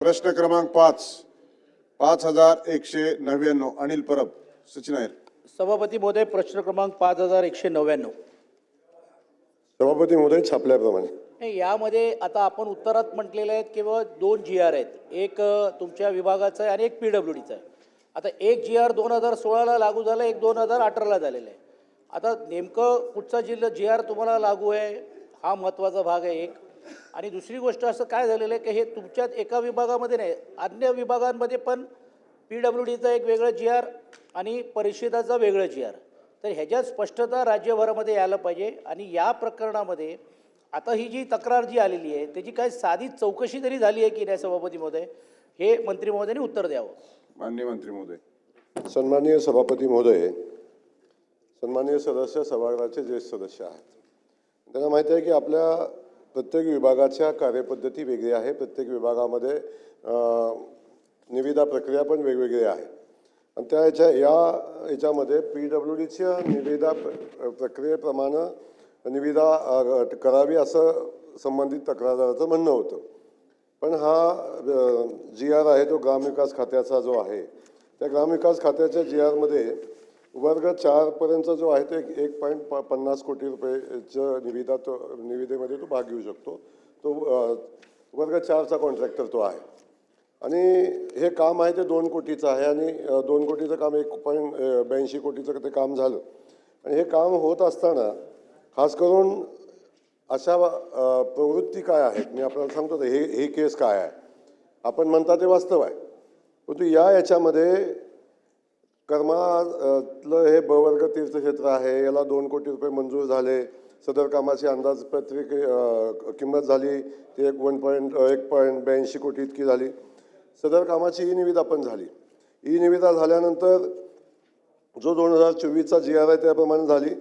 प्रश्न क्रमांक पाच. पाच हजार एकशे नव्याण्णव. अनिल परब सचिन अयर सभापती महोदय प्रश्न क्रमांक पाच हजार एकशे नव्याण्णव. सभापती महोदय छापल्याप्रमाणे. नाही यामध्ये आता आपण उत्तरात म्हटलेले आहेत केवळ दोन जी आर आहेत. एक अ, तुमच्या विभागाचा आहे आणि एक पी डब्ल्यू डीचा आहे. आता एक जी आर दोन हजार सोळाला लागू झालं एक दोन हजार अठराला झालेलं आहे. आता नेमकं कुठचा जिल्हा जी आर तुम्हाला लागू आहे हा महत्त्वाचा भाग आहे एक. आणि दुसरी गोष्ट असं काय झालेलं आहे की हे तुमच्यात एका विभागामध्ये नाही अन्य विभागांमध्ये पण पी डब्ल्यू डीचा एक वेगळं जी आर आणि परिषदाचा वेगळं जी आर. तर ह्याच्यात स्पष्टता राज्यभरामध्ये यायला पाहिजे आणि या प्रकरणामध्ये आता ही जी तक्रार जी आलेली आहे त्याची काय साधी चौकशी तरी झाली आहे की नाही सभापती महोदय? हे मंत्री महोदयांनी उत्तर द्यावं. माननीय मंत्री महोदय. सन्माननीय सभापती महोदय सन्माननीय सदस्य सभागृहाचे ज्येष्ठ सदस्य आहेत. त्यांना माहिती आहे की आपल्या प्रत्येक विभागाच्या कार्यपद्धती वेगळी आहे. प्रत्येक विभागामध्ये निविदा प्रक्रिया पण वेगवेगळी आहे. आणि त्या याच्या या याच्यामध्ये पी डब्ल्यू डीच्या निविदा प्र- प्रक्रियेप्रमाणे निविदा करावी असं संबंधित तक्रारदाराचं म्हणणं होतं. पण हा जी आर आहे तो ग्रामविकास खात्याचा जो आहे त्या ग्रामविकास खात्याच्या जी आरमध्ये वर्ग चारपर्यंतचा जो आहे तो एक एक पॉईंट प पन्नास कोटी रुपयेचं निविदा तो निविदेमध्ये तो भाग घेऊ शकतो. तो वर्ग चारचा कॉन्ट्रॅक्टर तो आहे. आणि हे काम आहे ते दोन कोटीचं आहे आणि दोन कोटीचं काम एक पॉईंट ब्याऐंशी कोटीचं ते काम झालं. आणि हे काम होत असताना खास करून अशा प्रवृत्ती काय आहेत? मी आपल्याला सांगतो हे हे केस काय आहे? आपण म्हणता ते वास्तव आहे. परंतु या याच्यामध्ये कर्मातलं हे ब वर्ग तीर्थक्षेत्र आहे याला दोन कोटी रुपये मंजूर झाले. सदर कामाची अंदाजपत्री किंमत झाली ती एक वन पॉईंट एक पॉईंट ब्याऐंशी कोटी इतकी झाली. सदर कामाची ई निविदा पण झाली. ई निविदा झाल्यानंतर जो दोन हजार चोवीसचा जी आर आहे त्याप्रमाणे झाली.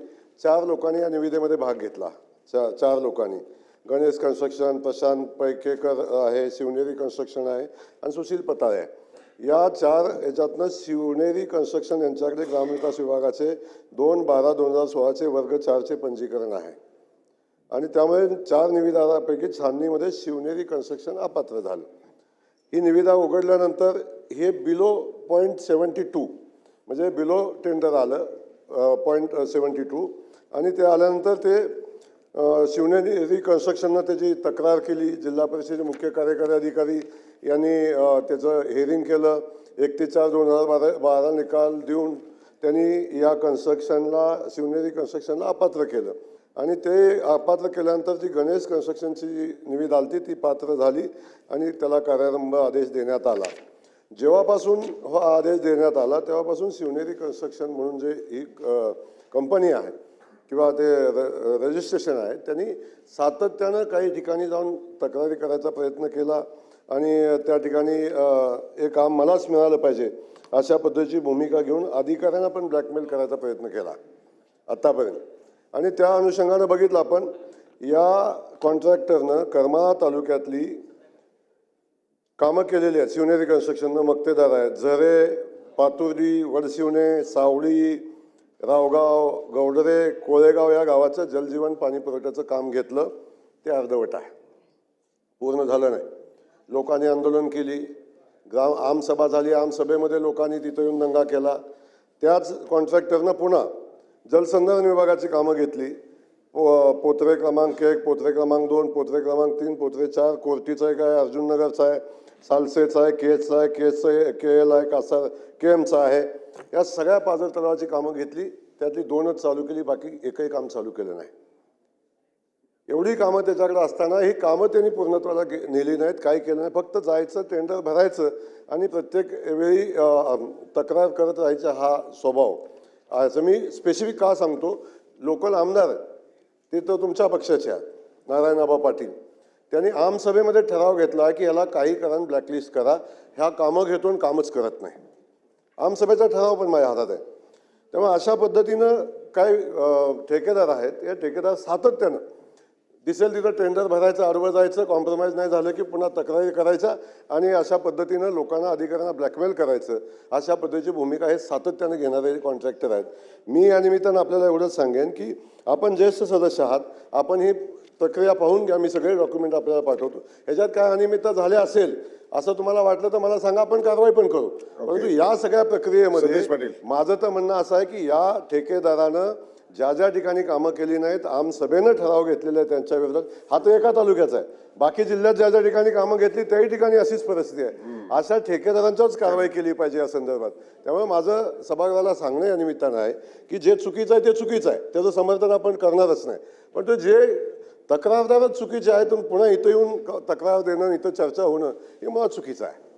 चार लोकांनी या निविदेमध्ये भाग घेतला. चा चार लोकांनी. गणेश कन्स्ट्रक्शन प्रशांत पैकेकर आहे शिवनेरी कन्स्ट्रक्शन आहे आणि सुशील पताळे आहे. या चार याच्यातनं शिवनेरी कन्स्ट्रक्शन यांच्याकडे ग्रामविकास विभागाचे दोन बारा दोन हजार सोळाचे वर्ग चारचे पंजीकरण आहे. आणि त्यामुळे चार निविदापैकी छाननीमध्ये शिवनेरी कन्स्ट्रक्शन अपात्र झालं. ही निविदा उघडल्यानंतर हे बिलो पॉईंट सेवन्टी टू म्हणजे बिलो टेंडर आलं पॉईंट सेवन्टी टू आणि ते आल्यानंतर ते शिवनेरी कन्स्ट्रक्शननं त्याची तक्रार केली जिल्हा परिषदेचे मुख्य कार्यकारी अधिकारी यांनी त्याचं हेअरिंग केलं. एक दोन हजार बारा बारा निकाल देऊन त्यांनी या कन्स्ट्रक्शनला शिवनेरी कन्स्ट्रक्शनला अपात्र केलं. आणि ते अपात्र केल्यानंतर जी गणेश कन्स्ट्रक्शनची जी निविदा आली ती पात्र झाली आणि त्याला कार्यारंभ आदेश देण्यात आला. जेव्हापासून हा आदेश देण्यात आला तेव्हापासून शिवनेरी कन्स्ट्रक्शन म्हणून जे ही कंपनी आहे किंवा ते र रजिस्ट्रेशन आहे त्यांनी सातत्यानं काही ठिकाणी जाऊन तक्रारी करायचा प्रयत्न केला. आणि त्या ठिकाणी हे काम मलाच मिळालं पाहिजे अशा पद्धतीची भूमिका घेऊन अधिकाऱ्यांना पण ब्लॅकमेल करायचा प्रयत्न केला आत्तापर्यंत आणि त्या अनुषंगानं बघितलं आपण या कॉन्ट्रॅक्टरनं करमाळा तालुक्यातली कामं केलेली आहेत शिवनेरी कन्स्ट्रक्शननं मक्तेदार आहेत झरे पातुर्डी वडशिवणे सावळी रावगाव गौडरे कोळेगाव या गावाचं जलजीवन पाणी पुरवठ्याचं काम घेतलं ते अर्धवट आहे. पूर्ण झालं नाही. लोकांनी आंदोलन केली. ग्राम आमसभा झाली. आमसभेमध्ये लोकांनी तिथं येऊन दंगा केला. त्याच कॉन्ट्रॅक्टरनं पुन्हा जलसंधारण विभागाची कामं घेतली. पो पोत्रे क्रमांक एक पोत्रे क्रमांक दोन पोत्रे क्रमांक तीन पोत्रे चार कोर्टीचा एक आहे अर्जुननगरचा आहे सालसेचा आहे केजचा आहे केजचं के एल आहे कासार के एमचा आहे. या सगळ्या पाझर तलावाची कामं घेतली. त्यातली दोनच चालू केली. बाकी एकही काम चालू केलं नाही. एवढी कामं त्याच्याकडे असताना ही कामं त्यांनी पूर्णत्वाला गे- नेली नाहीत काही केलं नाही. फक्त जायचं टेंडर भरायचं आणि प्रत्येक वेळी तक्रार करत राहायचा हा स्वभाव. असं मी स्पेसिफिक का सांगतो? लोकल आमदार ते तर तुमच्या पक्षाच्या नारायणाबा पाटील. त्यांनी आमसभेमध्ये ठराव घेतला की याला काही करा ब्लॅकलिस्ट करा. ह्या कामं घेतो आणि कामच करत नाही. आमसभेचा ठराव पण माझ्या हातात आहे. त्यामुळे अशा पद्धतीनं काय ठेकेदार आहेत. या ठेकेदार सातत्यानं दिसेल तिथं टेंडर भरायचं आडवं जायचं कॉम्प्रोमाइज नाही झालं की पुन्हा तक्रारी करायच्या आणि अशा पद्धतीनं लोकांना अधिकाऱ्यांना ब्लॅकमेल करायचं. अशा पद्धतीची भूमिका हे सातत्याने घेणारे कॉन्ट्रॅक्टर आहेत. मी या निमित्तानं आपल्याला एवढंच सांगेन की आपण ज्येष्ठ सदस्य आहात. आपण ही प्रक्रिया पाहून घ्या. मी सगळे डॉक्युमेंट आपल्याला पाठवतो. ह्याच्यात काय अनियमितता झाल्या असेल असं तुम्हाला वाटलं तर मला सांगा. आपण कारवाई पण करू. परंतु या सगळ्या प्रक्रियेमध्ये. माझं तर म्हणणं असं आहे की या ठेकेदारानं ज्या ज्या ठिकाणी कामं केली नाहीत आमसभेनं ठराव घेतलेले आहे त्यांच्या विरोधात. हा तर एका तालुक्याचा आहे. बाकी जिल्ह्यात ज्या ज्या ठिकाणी कामं घेतली त्याही ठिकाणी अशीच परिस्थिती आहे. अशा ठेकेदारांच्याच कारवाई केली पाहिजे या संदर्भात. त्यामुळे माझं सभागृहाला सांगणं या निमित्तानं आहे की जे चुकीचं आहे ते चुकीचं आहे. त्याचं समर्थन आपण करणारच नाही. पण ते जे तक्रारदारच चुकीचे आहेत पुन्हा इथं येऊन तक्रार देणं इथं चर्चा होणं हे मुळात चुकीचं आहे.